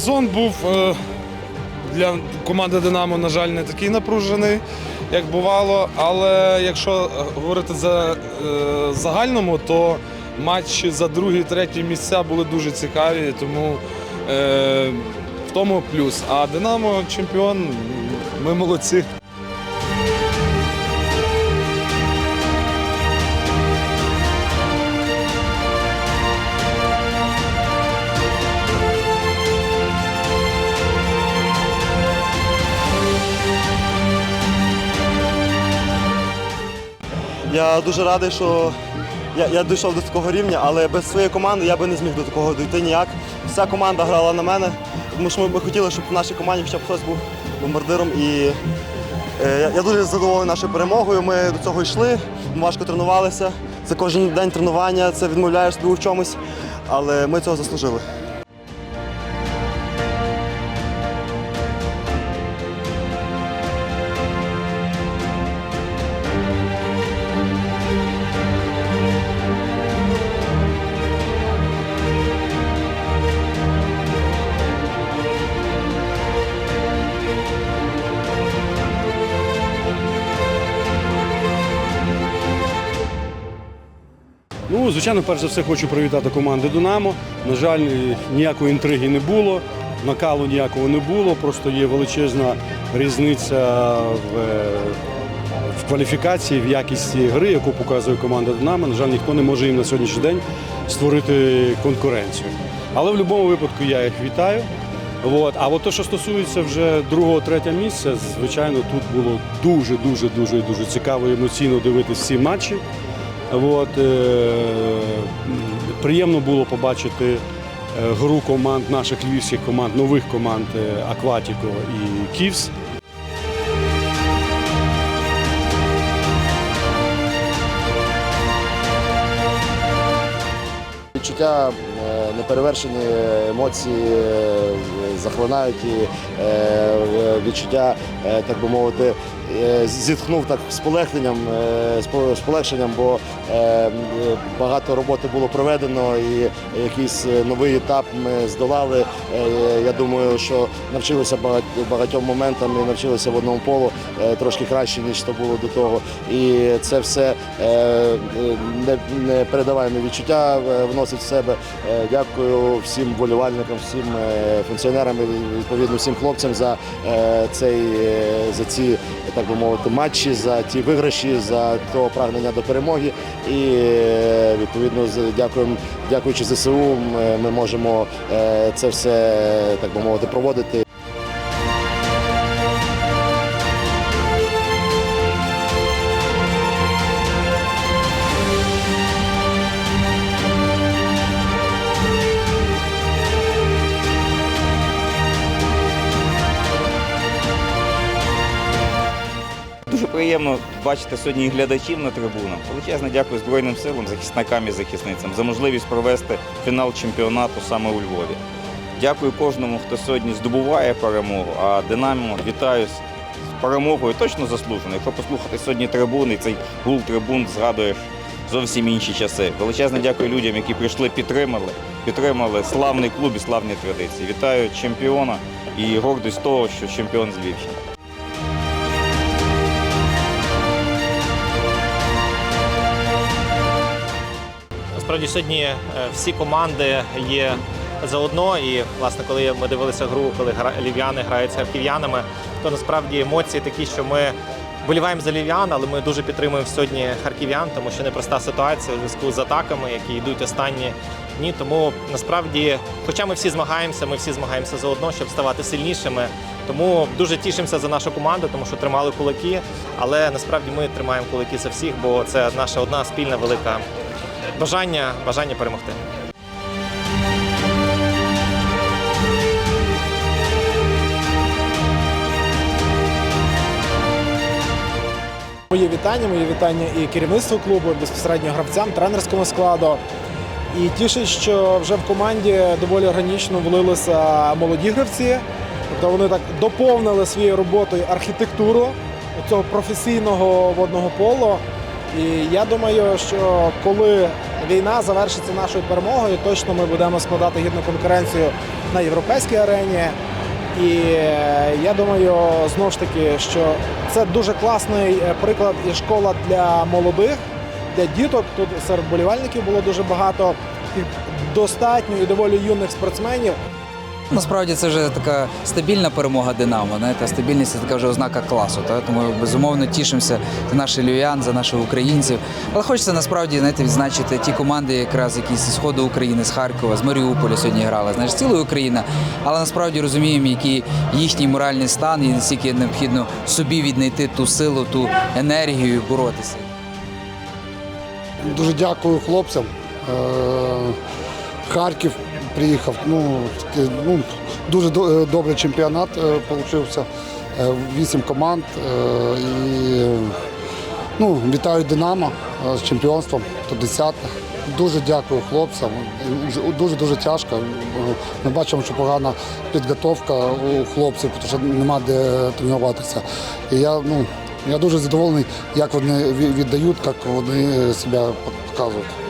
сезон був е, для команди Динамо, на жаль, не такий напружений, як бувало. Але якщо е, говорити за е, загальному, то матчі за другі, треті місця були дуже цікаві, тому в тому плюс. А Динамо чемпіон, ми молодці. Я дуже радий, що я, я дійшов до такого рівня, але без своєї команди я би не зміг до такого дійти ніяк. Вся команда грала на мене, тому що ми, ми хотіли, щоб в нашій команді хоча б хтось був бомбардиром. І е, я, дуже задоволений нашою перемогою. Ми до цього йшли, важко тренувалися. Це кожен день тренування, це відмовляєш собі в чомусь, але ми цього заслужили. Ну, звичайно, перш за все хочу привітати команду Динамо. На жаль, ніякої інтриги не було, накалу ніякого не було. Просто є величезна різниця в, е, в кваліфікації, в якісті гри, яку показує команда Динамо. На жаль, ніхто не може їм на сьогоднішній день створити конкуренцію. Але в будь-якому випадку я їх вітаю. От. А от те, що стосується вже другого, третього місця, звичайно, тут було дуже, дуже, дуже, дуже цікаво емоційно дивитися всі матчі. От, е, приємно було побачити е, гру команд, наших львівських команд, нових команд е, Акватіко і Ківс. Відчуття неперевершені емоції захлинають і відчуття, так би мовити, зітхнув так з полегшенням, е, з полегшенням, бо е, багато роботи було проведено і якийсь е, новий етап ми здолали. Е, Я думаю, що навчилися багать- багатьом моментам і навчилися в одному полу е, трошки краще, ніж то було до того. І це все е, е, не- непередаваємі відчуття е, вносить в себе. Е, Дякую всім болівальникам, всім е, функціонерам відповідно всім хлопцям за е, цей е, за ці так би мовити матчі, за ті виграші, за то прагнення до перемоги. І е, відповідно дякуємо, дякуючи ЗСУ, ми, ми можемо е, це все так би мовити проводити. Приємно бачити сьогодні і глядачів на трибунах. Величезне дякую Збройним силам, захисникам і захисницям за можливість провести фінал чемпіонату саме у Львові. Дякую кожному, хто сьогодні здобуває перемогу. А Динамо вітаю з перемогою, точно заслужено. Якщо послухати сьогодні трибуни, цей гул трибун згадуєш зовсім інші часи. Величезне дякую людям, які прийшли, підтримали, підтримали славний клуб і славні традиції. Вітаю чемпіона і гордість того, що чемпіон з Львівщини. Насправді сьогодні е, всі команди є заодно. І власне, коли ми дивилися гру, коли лів'яни грають з харків'янами, то насправді емоції такі, що ми боліваємо за лів'ян, але ми дуже підтримуємо сьогодні харків'ян, тому що непроста ситуація у зв'язку з атаками, які йдуть останні дні. Тому насправді, хоча ми всі змагаємося, ми всі змагаємося заодно, щоб ставати сильнішими. Тому дуже тішимося за нашу команду, тому що тримали кулаки. Але насправді ми тримаємо кулаки за всіх, бо це наша одна спільна велика бажання, бажання перемогти. Мої вітання, мої вітання і керівництву клубу, і безпосередньо гравцям, тренерському складу. І тішить, що вже в команді доволі органічно влилися молоді гравці. Тобто вони так доповнили своєю роботою архітектуру цього професійного водного полу. І я думаю, що коли війна завершиться нашою перемогою. Точно ми будемо складати гідну конкуренцію на європейській арені. І е, я думаю, знову ж таки, що це дуже класний е, приклад і школа для молодих, для діток. Тут серед болівальників було дуже багато достатньо і доволі юних спортсменів. Насправді це вже така стабільна перемога Динамо. Знаєте, стабільність це така вже ознака класу. Та? Тому безумовно тішимося за наших львів'ян, за наших українців. Але хочеться насправді знаєте, відзначити ті команди, якраз які зі сходу України, з Харкова, з Маріуполя сьогодні грали. Знаєш, з цілої України. Але насправді розуміємо, який їхній моральний стан і наскільки необхідно собі віднайти ту силу, ту енергію і боротися. Дуже дякую хлопцям. Е, Харків приїхав. Ну, ну, дуже е, добрий чемпіонат вийшов. Вісім команд. е, І, ну, вітаю Динамо е, з чемпіонством, то 10. Дуже дякую хлопцям. Дуже дуже тяжко. Е, Ми бачимо, що погана підготовка у хлопців, тому що нема де тренуватися. І я, ну, я дуже задоволений, як вони віддають, як вони себе показують.